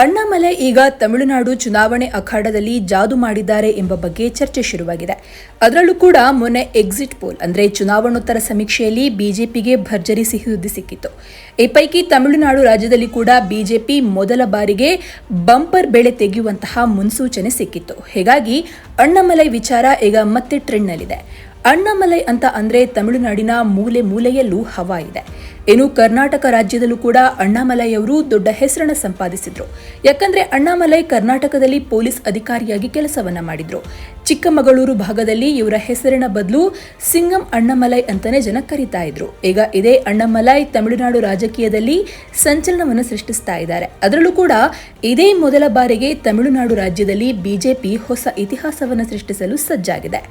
ಅಣ್ಣಾಮಲೈ ಈಗ ತಮಿಳುನಾಡು ಚುನಾವಣೆ ಅಖಾಡದಲ್ಲಿ ಜಾದು ಮಾಡಿದ್ದಾರೆ ಎಂಬ ಬಗ್ಗೆ ಚರ್ಚೆ ಶುರುವಾಗಿದೆ. ಅದರಲ್ಲೂ ಕೂಡ ಮೊನ್ನೆ ಎಕ್ಸಿಟ್ ಪೋಲ್ ಅಂದರೆ ಚುನಾವಣೋತ್ತರ ಸಮೀಕ್ಷೆಯಲ್ಲಿ ಬಿಜೆಪಿಗೆ ಭರ್ಜರಿ ಸಿಹಿ ಸುದ್ದಿ ಸಿಕ್ಕಿತ್ತು. ಈ ಪೈಕಿ ತಮಿಳುನಾಡು ರಾಜ್ಯದಲ್ಲಿ ಕೂಡ ಬಿಜೆಪಿ ಮೊದಲ ಬಾರಿಗೆ ಬಂಪರ್ ಬೆಳೆ ತೆಗೆಯುವಂತಹ ಮುನ್ಸೂಚನೆ ಸಿಕ್ಕಿತ್ತು. ಹೀಗಾಗಿ ಅಣ್ಣಾಮಲೈ ವಿಚಾರ ಈಗ ಮತ್ತೆ ಟ್ರೆಂಡ್ನಲ್ಲಿದೆ ಅಣ್ಣಾಮಲೈ ಅಂತ ಅಂದ್ರೆ ತಮಿಳುನಾಡಿನ ಮೂಲೆ ಮೂಲೆಯಲ್ಲೂ ಹವಾ ಇದೆ ಇನ್ನು ಕರ್ನಾಟಕ ರಾಜ್ಯದಲ್ಲೂ ಕೂಡ ಅಣ್ಣಾಮಲೈ ಅವರು ದೊಡ್ಡ ಹೆಸರನ್ನು ಸಂಪಾದಿಸಿದ್ರು. ಯಾಕಂದ್ರೆ ಅಣ್ಣಾಮಲೈ ಕರ್ನಾಟಕದಲ್ಲಿ ಪೊಲೀಸ್ ಅಧಿಕಾರಿಯಾಗಿ ಕೆಲಸವನ್ನ ಮಾಡಿದ್ರು. ಚಿಕ್ಕಮಗಳೂರು ಭಾಗದಲ್ಲಿ ಇವರ ಹೆಸರಿನ ಬದಲು ಸಿಂಗಂ ಅಣ್ಣಾಮಲೈ ಅಂತಾನೆ ಜನ ಕರೀತಾ ಇದ್ರು. ಈಗ ಇದೇ ಅಣ್ಣಾಮಲೈ ತಮಿಳುನಾಡು ರಾಜಕೀಯದಲ್ಲಿ ಸಂಚಲನವನ್ನು ಸೃಷ್ಟಿಸ್ತಾ ಇದ್ದಾರೆ. ಅದರಲ್ಲೂ ಕೂಡ ಇದೇ ಮೊದಲ ಬಾರಿಗೆ ತಮಿಳುನಾಡು ರಾಜ್ಯದಲ್ಲಿ ಬಿಜೆಪಿ ಹೊಸ ಇತಿಹಾಸವನ್ನು ಸೃಷ್ಟಿಸಲು ಸಜ್ಜಾಗಿದೆ.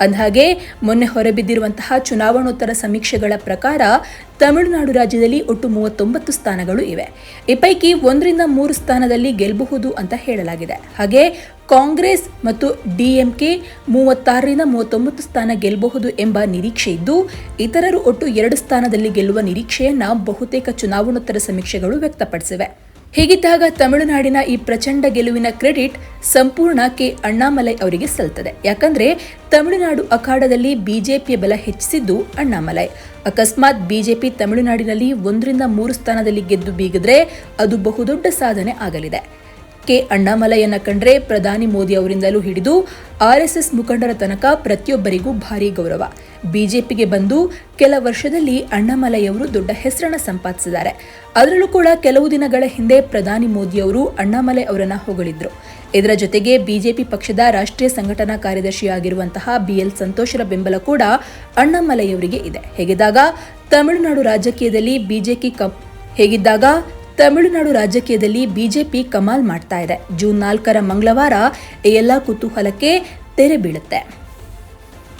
ಅಂದಹಾಗೆ, ಮೊನ್ನೆ ಹೊರಬಿದ್ದಿರುವಂತಹ ಚುನಾವಣೋತ್ತರ ಸಮೀಕ್ಷೆಗಳ ಪ್ರಕಾರ ತಮಿಳುನಾಡು ರಾಜ್ಯದಲ್ಲಿ ಒಟ್ಟು ಮೂವತ್ತೊಂಬತ್ತು ಸ್ಥಾನಗಳು ಇವೆ. ಈ ಪೈಕಿ ಒಂದರಿಂದ ಮೂರು ಸ್ಥಾನದಲ್ಲಿ ಗೆಲ್ಲಬಹುದು ಅಂತ ಹೇಳಲಾಗಿದೆ. ಹಾಗೆ, ಕಾಂಗ್ರೆಸ್ ಮತ್ತು ಡಿಎಂಕೆ ಮೂವತ್ತಾರರಿಂದ ಮೂವತ್ತೊಂಬತ್ತು ಸ್ಥಾನ ಗೆಲ್ಲಬಹುದು ಎಂಬ ನಿರೀಕ್ಷೆ ಇದ್ದು, ಇತರರು ಒಟ್ಟು ಎರಡು ಸ್ಥಾನದಲ್ಲಿ ಗೆಲ್ಲುವ ನಿರೀಕ್ಷೆಯನ್ನ ಬಹುತೇಕ ಚುನಾವಣೋತ್ತರ ಸಮೀಕ್ಷೆಗಳು ವ್ಯಕ್ತಪಡಿಸಿವೆ. ಹೀಗಿದ್ದಾಗ ತಮಿಳುನಾಡಿನ ಈ ಪ್ರಚಂಡ ಗೆಲುವಿನ ಕ್ರೆಡಿಟ್ ಸಂಪೂರ್ಣ ಕೆ ಅಣ್ಣಾಮಲೈ ಅವರಿಗೆ ಸಲ್ತದೆ ಯಾಕಂದ್ರೆ ತಮಿಳುನಾಡು ಅಖಾಡದಲ್ಲಿ ಬಿಜೆಪಿಯ ಬಲ ಹೆಚ್ಚಿಸಿದ್ದು ಅಣ್ಣಾಮಲೈ. ಅಕಸ್ಮಾತ್ ಬಿಜೆಪಿ ತಮಿಳುನಾಡಿನಲ್ಲಿ ಒಂದರಿಂದ ಮೂರು ಸ್ಥಾನದಲ್ಲಿ ಗೆದ್ದು ಬೀಗಿದ್ರೆ ಅದು ಬಹುದೊಡ್ಡ ಸಾಧನೆ ಆಗಲಿದೆ. ಕೆ ಅಣ್ಣಾಮಲೈಯನ್ನ ಕಂಡ್ರೆ ಪ್ರಧಾನಿ ಮೋದಿ ಅವರಿಂದಲೂ ಹಿಡಿದು ಆರ್ಎಸ್ಎಸ್ ಮುಖಂಡರ ತನಕ ಪ್ರತಿಯೊಬ್ಬರಿಗೂ ಭಾರಿ ಗೌರವ. ಬಿಜೆಪಿಗೆ ಬಂದು ಕೆಲ ವರ್ಷದಲ್ಲಿ ಅಣ್ಣಾಮಲೈ ಅವರು ದೊಡ್ಡ ಹೆಸರನ್ನ ಸಂಪಾದಿಸಿದ್ದಾರೆ. ಅದರಲ್ಲೂ ಕೂಡ ಕೆಲವು ದಿನಗಳ ಹಿಂದೆ ಪ್ರಧಾನಿ ಮೋದಿ ಅವರು ಅಣ್ಣಾಮಲೈ ಅವರನ್ನ ಹೊಗಳಿದ್ರು. ಇದರ ಜೊತೆಗೆ ಬಿಜೆಪಿ ಪಕ್ಷದ ರಾಷ್ಟ್ರೀಯ ಸಂಘಟನಾ ಕಾರ್ಯದರ್ಶಿಯಾಗಿರುವಂತಹ ಬಿಎಲ್ ಸಂತೋಷರ ಬೆಂಬಲ ಕೂಡ ಅಣ್ಣಾಮಲೈ ಅವರಿಗೆ ಇದೆ. ಹೇಗಿದ್ದಾಗ? ತಮಿಳುನಾಡು ರಾಜಕೀಯದಲ್ಲಿ ಬಿಜೆಪಿ ಕಪ್ ಹೇಗಿದ್ದಾಗ? ತಮಿಳುನಾಡು ರಾಜಕೀಯದಲ್ಲಿ ಬಿಜೆಪಿ ಕಮಾಲ್ ಮಾಡ್ತಾ ಇದೆ. ಜೂನ್ ನಾಲ್ಕರ ಮಂಗಳವಾರ ಎಲ್ಲ ಕುತೂಹಲಕ್ಕೆ ತೆರೆ ಬೀಳುತ್ತೆ.